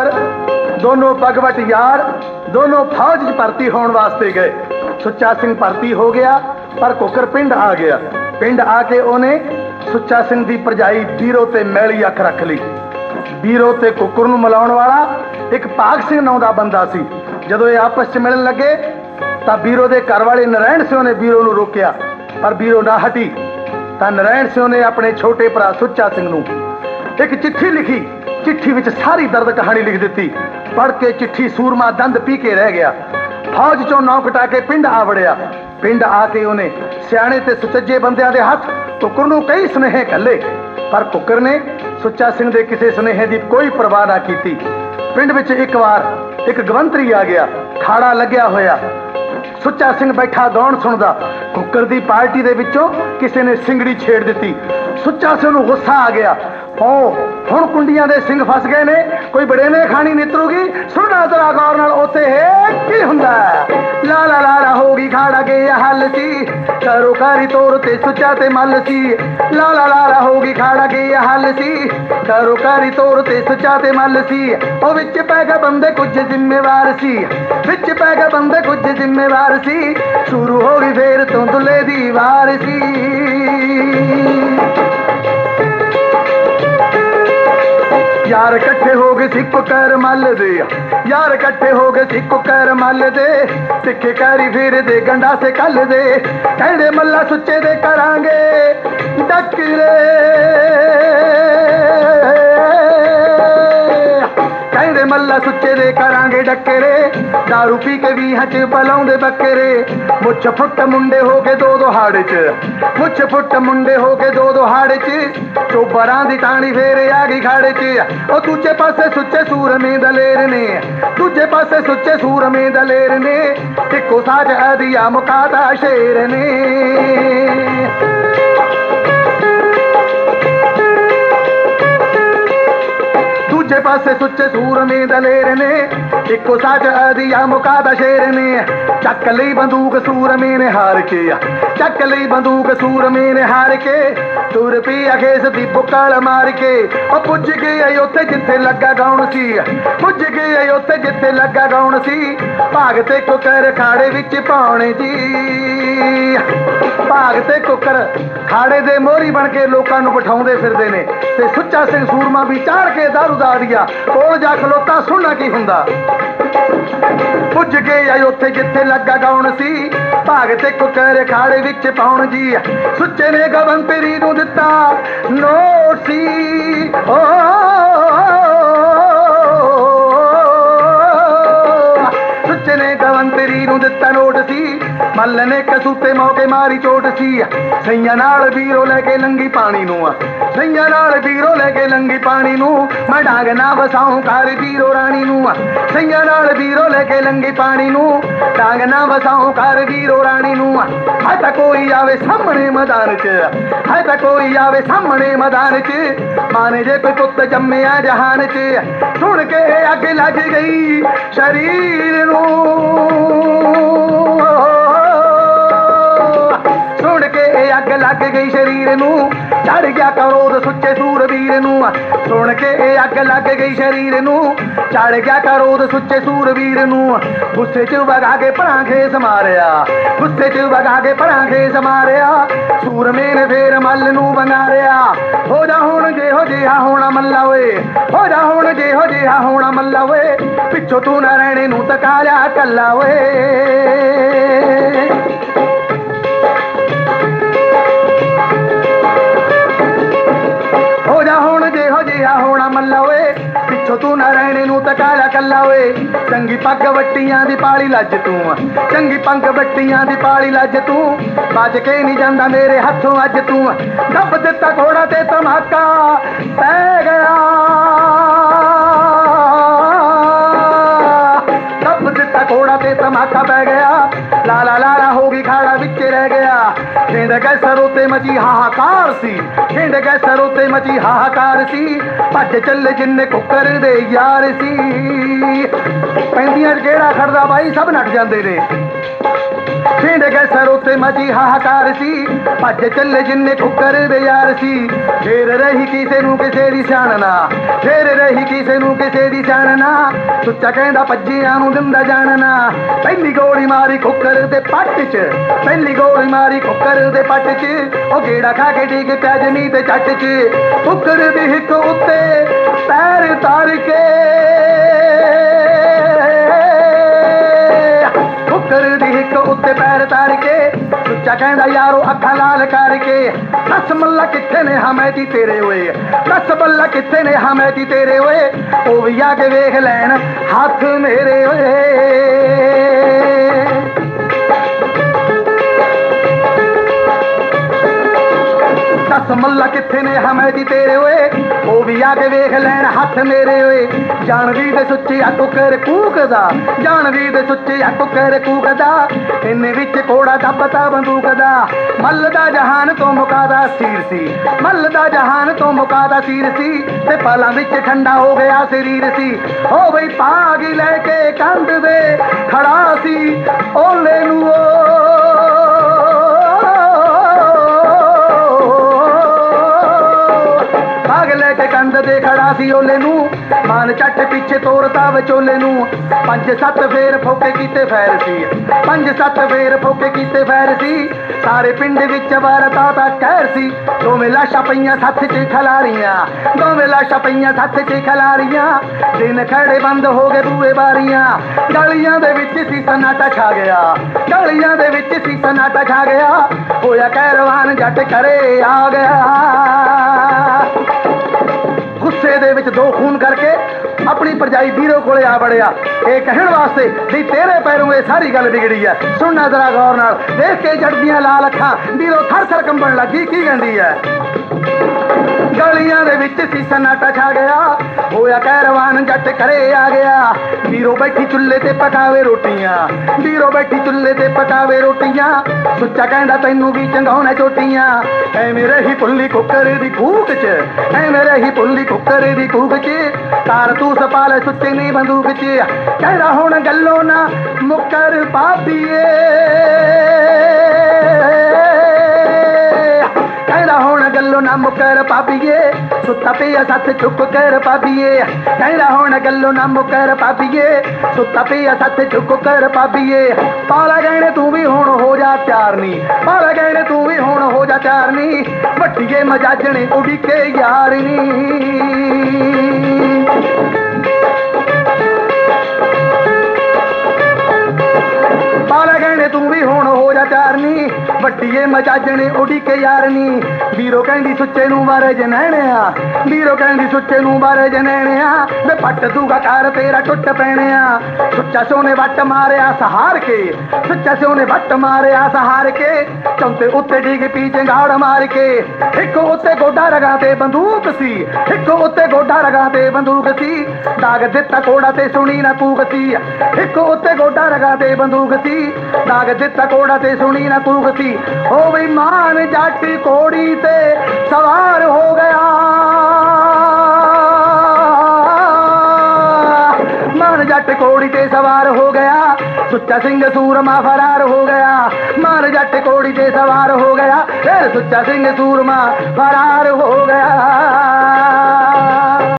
Cooker ਦੋਨੋਂ ਭਗਵਤ ਯਾਰ, ਦੋਨੋਂ ਫੌਜ 'ਚ ਭਰਤੀ ਹੋਣ ਵਾਸਤੇ ਗਏ। ਸੁੱਚਾ ਸਿੰਘ ਭਰਤੀ ਹੋ ਗਿਆ, ਪਰ ਕੁੱਕਰ ਪਿੰਡ ਆ ਗਿਆ। ਪਿੰਡ ਆ ਕੇ ਉਹਨੇ ਸੁੱਚਾ ਸਿੰਘ ਦੀ ਪਰਜਾਈ ਵੀਰੋ ਤੇ ਮੈਲੀ ਅੱਖ ਰੱਖ ਲਈ। ਵੀਰੋ ਤੇ ਕੁੱਕਰ ਨੂੰ ਮਿਲਾਉਣ ਵਾਲਾ ਇੱਕ ਭਾਗ ਸਿੰਘ ਨਾਂ ਦਾ ਬੰਦਾ ਸੀ। ਜਦੋਂ ਇਹ ਆਪਸ 'ਚ ਮਿਲਣ ਲੱਗੇ, ਤਾਂ ਬੀਰੋ ਦੇ ਘਰ ਵਾਲੇ ਨਰਾਇਣ ਸਿੰਘ ਨੇ ਵੀਰੋ ਨੂੰ ਰੋਕਿਆ। ਪਰ ਬੀਰੋ ਨਾ ਹਟੀ, ਤਾਂ ਨਰਾਇਣ ਸਿੰਘ ਨੇ ਆਪਣੇ ਛੋਟੇ ਭਰਾ ਸੁੱਚਾ ਸਿੰਘ ਨੂੰ ਇੱਕ ਚਿੱਠੀ ਲਿਖੀ। ਚਿੱਠੀ ਵਿੱਚ ਸਾਰੀ ਦਰਦ ਕਹਾਣੀ ਲਿਖ ਦਿੱਤੀ। ਪੜ੍ਹ ਕੇ ਚਿੱਠੀ ਸੂਰਮਾ ਦੰਦ ਪੀ ਕੇ ਰਹਿ ਗਿਆ। ਫੌਜ ਚੋਂ ਨੌ ਕਟਾ ਕੇ ਪਿੰਡ ਆ ਵੜਿਆ। ਪਿੰਡ ਆ ਕੇ ਉਹਨੇ ਸਿਆਣੇ ਤੇ ਸੁਚੱਜੇ ਬੰਦਿਆਂ ਦੇ ਹੱਥ ਕੁੱਕਰ ਨੂੰ ਕਈ ਸੁਨੇਹੇ ਕੱਲੇ। ਪਰ ਕੁੱਕਰ ਨੇ ਸੁੱਚਾ ਸਿੰਘ ਦੇ ਕਿਸੇ ਸੁਨੇਹੇ ਦੀ ਕੋਈ ਪਰਵਾਹ ਨਾ ਕੀਤੀ। ਪਿੰਡ ਵਿੱਚ ਇੱਕ ਵਾਰ ਇੱਕ ਗਵੰਤਰੀ ਆ ਗਿਆ। ਖਾੜਾ ਲੱਗਿਆ ਹੋਇਆ। ਸੁੱਚਾ ਸਿੰਘ ਬੈਠਾ ਗਾਉਣ ਸੁਣਦਾ। ਕੁੱਕਰ ਦੀ ਪਾਰਟੀ ਦੇ ਵਿੱਚੋਂ ਕਿਸੇ ਨੇ ਸਿੰਗੜੀ ਛੇੜ ਦਿੱਤੀ। ਸੁੱਚਾ ਸਿੰਘ ਨੂੰ ਗੁੱਸਾ ਆ ਗਿਆ। ਓ ਹੁਣ ਕੁੰਡੀਆਂ ਦੇ ਸਿੰਘ ਫਸ ਗਏ ਨੇ, ਕੋਈ ਬੜੇ ਨੇ ਖਾਣੀ ਨਿਤਰੂਗੀ ਸੁਣਾ ਜ਼ਰਾ ਗੌਰ ਨਾਲ ਉੱਥੇ ਹੈ ਕੀ ਹੁੰਦਾ ਲਾ ਲਾ ਲਾ ਲਾ ਹੋਗੀ ਖਾੜਾ ਕੇ ਹੱਲ ਸੀ ਕਰੋ ਕਾਰੀ ਤੋਰ ਤੇ ਸੁੱਚਾ ਤੇ ਮੱਲ ਸੀ ਲਾ ਲਾ ਲਾ ਲਾ ਹੋਗੀ ਖਾੜਾ ਕੇ ਹੱਲ ਸੀ ਕਰੋ ਕਾਰੀ ਤੋਰ ਤੇ ਸੁੱਚਾ ਤੇ ਮੱਲ ਸੀ ਉਹ ਵਿੱਚ ਪੈ ਗਿਆ ਬੰਦੇ ਕੁਝ ਜ਼ਿੰਮੇਵਾਰ ਸੀ ਵਿੱਚ ਪੈ ਗਿਆ ਬੰਦੇ ਕੁਝ ਜ਼ਿੰਮੇਵਾਰ ਸੀ ਸ਼ੁਰੂ ਹੋ ਗਈ ਫੇਰ ਤੋਂ ਦੀ ਵਾਰ ਸੀ ਯਾਰ ਇਕੱਠੇ ਹੋ ਗਏ ਸਿੱਖ ਕਰ ਮੱਲ ਦੇ। ਯਾਰ ਇਕੱਠੇ ਹੋ ਗਏ ਸਿੱਖ ਕਰ ਮੱਲ ਦੇ। ਸਿੱਖੇ ਕਰੀ ਫਿਰ ਦੇ ਗੰਡਾ ਸੇ ਕੱਲ ਦੇ। ਕਹਿੰਦੇ ਮੱਲਾ ਸੁੱਚੇ ਦੇ ਕਰਾਂਗੇ। ਡੱਕਰੇ ਕਹਿੰਦੇ ਮੱਲਾ ਸੁੱਚੇ ਦੇ ਕਰਾਂਗੇ ਡੱਕਰੇ दारू ਪੀ ਕੇ ਵੀ ਹੱਚ ਬਲਾਉਂਦੇ ਬੱਕਰੇ ਮੁੱਛ ਫੁੱਟ ਮੁੰਡੇ ਹੋ ਕੇ ਦੋ ਦੋ ਹਾੜੇ ਚ ਮੁੱਛ ਫੁੱਟ ਮੁੰਡੇ ਹੋ ਕੇ ਦੋ ਦੋ ਹਾੜੇ ਚ ਚੋਬਰਾਂ ਦੀ ਟਾਣੀ ਫੇਰ ਆ ਗਈ ਖਾੜੇ ਚ ਉਹ ਦੂਜੇ ਪਾਸੇ ਸੁੱਚੇ ਸੂਰਮੇ ਦਲੇਰ ਨੇ ਦੂਜੇ ਪਾਸੇ ਸੁੱਚੇ ਸੂਰਮੇ ਦਲੇਰ ਨੇ ਤੇ ਸਾਜ ਅਦੀਆ ਮੁਕਾਦਾ ਸ਼ੇਰ ਨੇ ਦੂਜੇ ਪਾਸੇ ਸੁੱਚੇ ਸੂਰਮੇ ਦਲੇਰ ਨੇ। ਇੱਕੋ ਸਾਜ ਅਦੀਆ ਮੁਕਾਦਾ ਸ਼ੇਰ ਨੇ। ਚੱਕ ਲਈ ਬੰਦੂਕ ਸੂਰਮੇ ਨੇ ਹਾਰ ਕੇ ਚੱਕ ਲਈ ਬੰਦੂਕ ਸੂਰਮੇ ਨੇ ਹਾਰ ਕੇ, ਤੁਰ ਪਈ ਅਖੇਸ ਦੀ ਬੁੱਕਲ ਮਾਰ ਕੇ। ਉਹ ਪੁੱਜ ਗਏ ਉੱਥੇ ਜਿੱਥੇ ਲੱਗਾ ਗਾਉਣ ਸੀ। ਪੁੱਜ ਗਏ ਉੱਥੇ ਜਿੱਥੇ ਲੱਗਾ ਗਾਉਣ ਸੀ। ਭਾਗ ਤੇ ਕੁਕਰ ਖਾੜੇ ਵਿੱਚ ਪਾਉਣੇ ਜੀ। ਭਾਗ ਤੇ ਕੁੱਕਰ ਖਾੜੇ ਦੇ ਮੋਹਰੀ ਬਣ ਕੇ ਲੋਕਾਂ ਨੂੰ ਬਿਠਾਉਂਦੇ ਫਿਰਦੇ ਨੇ। ਤੇ ਸੁੱਚਾ ਸਿੰਘ ਸੂਰਮਾ ਵੀ ਚਾੜ ਕੇ ਦਾਰੂ ਦਾੜੀਆ ਕੋਲ ਜਾ ਖਲੋਤਾ ਸੁਣਨਾ ਕੀ ਹੁੰਦਾ? ਪੁੱਜ ਗਏ ਆਈ ਉੱਥੇ ਜਿੱਥੇ ਲੱਗਾ ਗਾਉਣ ਸੀ। ਭਾਗ ਤੇ ਕੁੱਕਰ ਖਾੜੇ ਵਿੱਚ ਪਾਉਣ ਜੀ। ਸੁੱਚੇ ਨੇ ਗਵੰਤਰੀ ਨੂੰ ਦਿੱਤਾ ਨੋਟ ਸੀ ਓ, ਸੁੱਚੇ ਨੇ ਗਵੰਤਰੀ ਨੂੰ ਦਿੱਤਾ ਨੋਟ ਸੀ ਮੱਲ ਨੇ ਕਸੂਤੇ ਮੌਕੇ ਮਾਰੀ ਚੋਟ ਸੀ ਸਈਆਂ ਨਾਲ ਵੀਰੋ ਲੈ ਕੇ ਲੰਗੀ ਪਾਣੀ ਨੂੰ। ਆ ਸਈਆਂ ਨਾਲ ਵੀਰੋ ਲੈ ਕੇ ਲੰਗੀ ਪਾਣੀ ਨੂੰ। ਮੈਂ ਡਾਂਗ ਨਾ ਵਸਾਉਂ ਕਰ ਵੀਰੋ ਰਾਣੀ ਨੂੰ। ਆ ਸਈਆਂ ਨਾਲ ਵੀਰੋ ਲੈ ਕੇ ਲੰਗੀ ਪਾਣੀ ਨੂੰ। ਟਾਂਗ ਨਾ ਵਸਾਉ ਕਰ ਵੀਰੋ ਰਾਣੀ ਨੂੰ। ਹੈ ਤਾਂ ਕੋਈ ਆਵੇ ਸਾਹਮਣੇ ਮੈਦਾਨ 'ਚ। ਹੈ ਤਾਂ ਕੋਈ ਆਵੇ ਸਾਹਮਣੇ ਮੈਦਾਨ 'ਚ। ਮਾਨੇ ਜੇ ਕੋਈ ਪੁੱਤ ਜੰਮਿਆ ਜਹਾਨ 'ਚ। ਸੁਣ ਕੇ ਅੱਗ ਲੱਗ ਗਈ ਸ਼ਰੀਰ ਨੂੰ। ਸੁਣ ਕੇ ਇਹ ਅੱਗ ਲੱਗ ਗਈ ਸਰੀਰ ਨੂੰ। ਚੜ ਗਿਆ ਕਰੋਧ ਸੁੱਚੇ ਸੂਰਵੀਰ ਨੂੰ। ਸੁਣ ਕੇ ਇਹ ਅੱਗ ਲੱਗ ਗਈ ਸਰੀਰ ਨੂੰ। ਚੜ ਗਿਆ ਕਰੋਧ ਸੁੱਚੇ ਸੂਰਵੀਰ ਨੂੰ। ਗੁੱਸੇ 'ਚ ਵਗਾ ਕੇ ਭਰਾਂ ਖੇਸ ਮਾਰਿਆ। ਗੁੱਸੇ 'ਚ ਵਗਾ ਕੇ ਭਰਾਂ ਖੇਸ ਮਾਰਿਆ। ਸੂਰਮੇ ਨੇ ਫੇਰ ਮੱਲ ਨੂੰ ਬੰਗਾਰਿਆ ਹੋ ਜਾ ਹੁਣ ਜਿਹੋ ਜਿਹਾ ਹੋਣਾ ਮੱਲਾ ਓਏ। ਹੋ ਜਾ ਹੁਣ ਜਿਹੋ ਜਿਹਾ ਹੋਣਾ ਮੱਲਾ ਓਏ। ਪਿੱਛੋਂ ਤੂੰ ਨਾ ਰਹਿਣੇ ਨੂੰ ਤਕਾ ਲਿਆ ਕੱਲਾ ਓਏ। ਪੱਗ ਵੱਟੀਆਂ ਦੀ ਪਾਲੀ ਲੱਜ ਤੂੰ ਚੰਗੀ ਪੱਗ ਵੱਟੀਆਂ ਦੀ ਪਾਲੀ ਲੱਜ ਤੂੰ। ਬਚ ਕੇ ਨਹੀਂ ਜਾਂਦਾ ਮੇਰੇ ਹੱਥੋਂ ਅੱਜ ਤੂੰ ਦੱਬ ਦਿੱਤਾ ਘੋੜਾ ਤੇ ਧਮਾਕਾ, ਪੈ ਗਿਆ। ਦੱਬ ਦਿੱਤਾ ਘੋੜਾ ਤੇ ਧਮਾਕਾ, ਪੈ ਗਿਆ। ਲਾ ਲਾ ਲਾ ਗਏ ਸਰੋਂ ਤੇ ਮਚੀ ਹਾਹਾਕਾਰ ਸੀ। ਖਿੰਡ ਗਏ ਸਰੋਂ ਤੇ ਮਚੀ ਹਾਹਾਕਾਰ ਸੀ। ਭੱਜ ਚੱਲੇ ਜਿੰਨੇ ਕੁੱਕਰ ਦੇ ਯਾਰ ਸੀ। ਪੈਂਦੀਆਂ 'ਚ ਕਿਹੜਾ ਖੜਦਾ ਬਾਈ ਸਭ ਨੱਟ ਜਾਂਦੇ ਨੇ। ਪਿੰਡ ਗੈਸਰ ਉੱਤੇ ਮਚੀ ਹਾਹਾਕਾਰ ਸੀ। ਭੱਜ ਚੱਲੇ ਜਿੰਨੇ ਠੁੱਕਰ ਦੇ ਯਾਰ ਸੀ। ਫੇਰ ਰਹੀ ਕਿਸੇ ਨੂੰ ਕਿਸੇ ਦੀ ਸਿਆਣਨਾ ਫੇਰ ਰਹੀ ਕਿਸੇ ਨੂੰ ਕਿਸੇ ਦੀ ਸਿਆਣਨਾ ਸੁੱਚਾ ਕਹਿੰਦਾ ਭੱਜਿਆਂ ਨੂੰ ਦਿੰਦਾ ਜਾਣਨਾ ਪਹਿਲੀ ਗੋਲੀ ਮਾਰੀ ਖੁੱਕਰ ਦੇ ਪੱਟ 'ਚ। ਪਹਿਲੀ ਗੋਲੀ ਮਾਰੀ ਖੁੱਕਰ ਦੇ ਪੱਟ 'ਚ। ਉਹ ਗੇੜਾ ਖਾ ਕੇ ਡਿੱਗ ਪਿਆ ਜਮੀ ਤੇ ਚੱਟ 'ਚ। ਖੁੱਕਰ ਦੀ ਹਿੱਕ ਉੱਤੇ ਪੈਰ ਤਾਰ ਕੇ ਫੁੱਕਰ ਉੱਤੇ ਪੈਰ ਤਾਰ ਕੇ, ਸੁੱਚਾ ਕਹਿੰਦਾ, ਯਾਰੋ, ਅੱਖਾਂ ਲਾਲ ਕਰਕੇ। ਦੱਸ ਮੱਲਾ ਕਿੱਥੇ ਨੇ ਹਮੈਤੀ ਤੇਰੇ ਓਏ? ਦੱਸ ਬੱਲਾ ਕਿੱਥੇ ਨੇ ਹਮੈਤੀ ਤੇਰੇ ਓਏ? ਉਹ ਵੀ ਆ ਕੇ ਵੇਖ ਲੈਣ, ਹੱਥ ਮੇਰੇ ਓਏ। ਮੱਲਾ ਕਿੱਥੇ ਨੇ ਹਮੈਦੀ ਤੇਰੇ ਓਏ? ਉਹ ਵੀ ਆ ਕੇ ਵੇਖ ਲੈਣ ਹੱਥ ਮੇਰੇ ਓਏ। ਜਾਣਦੀ ਤੇ ਸੁੱਚੀ ਆ ਟੁਕਰ ਕੂਕਦਾ ਜਾਣਦੀ ਤੇ ਸੁੱਚੀ ਆ ਟੁਕਰ ਕੂਕਦਾ। ਇੰਨੇ ਵਿੱਚ ਕੋੜਾ ਦੱਬਤਾ ਬੰਦੂਕ ਦਾ ਮੱਲ ਦਾ ਜਹਾਨ ਤੋਂ ਮੁਕਾਦਾ ਸੀਰ ਸੀ ਮੱਲ ਦਾ ਜਹਾਨ ਤੋਂ ਮੁਕਾਦਾ ਸੀਰ ਸੀ ਤੇ ਪਲਾਂ ਵਿੱਚ ਠੰਡਾ ਹੋ ਗਿਆ ਸਰੀਰ ਸੀ। ਹੋ ਬਈ ਪਾਗੀ ਲੈ ਕੇ ਕੰਧ ਦੇ ਖੜਾ ਸੀ। ਓਲੇ ਨੂੰ ਓ ਦੇ ਸੀ ਓਲੇ ਨੂੰ। ਮਾਨ ਚੱਟ ਪਿੱਛੇ ਤੋਰਤਾ ਵਿਚੋਲੇ ਨੂੰ। ਪੰਜ ਸੱਤ ਫੇਰ ਫੋਕੇ ਕੀਤੇ ਫੈਰ ਸੀ। ਪੰਜ ਸੱਤ ਫੇਰ ਫੋਕੇ ਕੀਤੇ ਫੈਰ ਸੀ। ਸਾਰੇ ਪਿੰਡ ਵਿੱਚ ਵਰਤਾ ਤਾਂ ਕਹਿਰ ਸੀ। ਦੋਵੇਂ ਲਾਸ਼ਾਂ ਪਈਆਂ ਸੱਥ 'ਚ ਖਲਾਰੀਆਂ। ਦੋਵੇਂ ਲਾਸ਼ਾਂ ਪਈਆਂ ਸੱਥ 'ਚ ਖਲਾਰੀਆਂ। ਦਿਨ ਖੜੇ ਬੰਦ ਹੋ ਗਏ ਬੂਏ ਬਾਰੀਆਂ। ਗਲੀਆਂ ਦੇ ਵਿੱਚ ਸੀ ਸਨਾਟਾ ਛਾ ਗਿਆ। ਗਲੀਆਂ ਦੇ ਵਿੱਚ ਸੀ ਸਨਾਟਾ ਛਾ ਗਿਆ। ਹੋਇਆ ਕਹਿਰਵਾਨ ਜੱਟ ਕਰੇ ਆ ਗਿਆ। ਗੁੱਸੇ ਦੇ ਵਿੱਚ ਦੋ ਖੂਨ ਕਰਕੇ ਆਪਣੀ ਪਰਜਾਈ ਵੀਰੋ ਕੋਲੇ ਆ ਬੜਿਆ ਇਹ ਕਹਿਣ ਵਾਸਤੇ ਵੀ ਤੇਰੇ ਪੈਰੋਂ ਇਹ ਸਾਰੀ ਗੱਲ ਵਿਗੜੀ ਹੈ ਸੁਣਨਾ ਜ਼ਰਾ ਗੌਰ ਨਾਲ, ਦੇਖ ਕੇ ਜੜਦੀਆਂ ਲਾਲ ਅੱਖਾਂ, ਵੀਰੋ ਥਰ ਥਰ ਕੰਬਣ ਲੱਗੀ, ਕੀ ਕਹਿੰਦੀ ਹੈ ਗਲੀਆਂ ਦੇ ਵਿੱਚ ਸੀ ਸਨਾਟਾ ਛਾ ਗਿਆ। ਹੋਇਆ ਕਹਿਰਵਾਨ ਜੱਟ ਘਰੇ ਆ ਗਿਆ। ਵੀਰੋ ਬੈਠੀ ਚੁੱਲ੍ਹੇ ਤੇ ਪਕਾਵੇ ਰੋਟੀਆਂ। ਵੀਰੋ ਬੈਠੀ ਚੁੱਲ੍ਹੇ ਤੇ ਪਕਾਵੇ ਰੋਟੀਆਂ। ਸੁੱਚਾ ਕਹਿੰਦਾ, ਤੈਨੂੰ ਵੀ ਚੰਗਾਉਣਾ ਚੋਟੀਆਂ। ਐਵੇਂ ਰਹੀ ਪੁੱਲੀ ਕੁੱਕਰ ਦੀ ਕੂਕ 'ਚ। ਐਵੇਂ ਰਹੀ ਪੁੱਲੀ ਕੁੱਕਰ ਦੀ ਕੂਕ 'ਚ। ਤਾਰ ਤੂੰ ਸਪਾਲੇ ਸੁੱਚੇ ਨਹੀਂ ਬੰਦੂਕ 'ਚ। ਕਹਿੰਦਾ, ਹੁਣ ਗੱਲੋਂ ਨਾ ਮੁੱਕਰ ਪਾਪੀਏ ਨਾ ਮੁਕਰ ਪਾਪੀਏ ਸੁੱਤਾ ਪਿਆ ਸੱਤ ਚੁੱਪ ਕਰ ਪਾਪੀਏ ਕਹਿੰਦਾ ਹੁਣ ਗੱਲੋਂ ਨਾ ਮੁਕਰ ਪਾਪੀਏ ਸੁੱਤਾ ਪਿਆ ਸੱਤ ਚੁੱਪ ਕਰ ਪਾਪੀਏ ਪਾਲਾ ਗਹਿਣੇ ਤੂੰ ਵੀ ਹੁਣ ਹੋ ਜਾ ਚਾਰਨੀ ਪਾਲਾ ਗਹਿਣੇ ਤੂੰ ਵੀ ਹੁਣ ਹੋ ਜਾ ਚਾਰਨੀ ਵੱਟੀਏ ਮਜਾਜਣੇ ਉਡੀਕੇ ਯਾਰਨੀ। ਤੂੰ ਵੀ ਹੁਣ ਹੋ ਜਾ ਚਾਰਨੀ। ਵੱਡੀਏ ਮਜਾਜਣੇ ਉਡੀ ਯਾਰਨੀ। ਵੀਰੋ ਕਹਿੰਦੀ ਸੁੱਚੇ ਨੂੰ ਮਾਰੇ ਜਨੈਣਿਆ। ਵੀਰੋ ਕਹਿੰਦੀ ਸੁੱਚੇ ਨੂੰ ਬਾਰੇ ਜਨੈਣਿਆ। ਵੇ ਫੱਟ ਦੂਗਾ ਘਰ ਤੇਰਾ ਟੁੱਟ ਪੈਣਿਆ। ਸੁੱਚਾ ਸੋਨੇ ਵੱਟ ਮਾਰਿਆ ਸਹਾਰ ਕੇ। ਸੁੱਚਾ ਸੋਨੇ ਵੱਟ ਮਾਰਿਆ ਸਹਾਰ ਕੇ। ਚੌਂਤੇ ਉੱਤੇ ਡਿੱਗ ਪੀ ਚੰਗਾੜ ਮਾਰ ਕੇ। ਇੱਕ ਉੱਤੇ ਗੋਡਾ ਰਗਾ ਤੇ ਬੰਦੂਕ ਸੀ। ਇੱਕ ਉੱਤੇ ਗੋਡਾ ਰਗਾ ਤੇ ਬੰਦੂਕ ਸੀ। ਦਾਗ ਦਿੱਤਾ ਕੋੜਾ ਤੇ ਸੁਣੀ ਨਾ ਕੂਕ ਸੀ। ਇੱਕ ਉੱਤੇ ਗੋਡਾ ਰਗਾ ਤੇ ਬੰਦੂਕ ਸੀ। ਦਾਗ ਦਿੱਤਾ ਤੇ ਸੁਣੀ ਨਾ ਕੂਕ ਸੀ ਉਹ ਮਾਨ ਜੱਟ ਕੋੜੀ ਤੇ ਸਵਾਰ ਹੋ ਗਿਆ। ਮਾਨ ਜੱਟ ਕੋੜੀ ਤੇ ਸਵਾਰ ਹੋ ਗਿਆ। ਸੁੱਚਾ ਸਿੰਘ ਸੂਰਮਾ ਫਰਾਰ ਹੋ ਗਿਆ। ਮਾਨ ਜੱਟ ਕੋੜੀ ਤੇ ਸਵਾਰ ਹੋ ਗਿਆ। ਫਿਰ ਸੁੱਚਾ ਸਿੰਘ ਸੂਰਮਾ ਫਰਾਰ ਹੋ ਗਿਆ।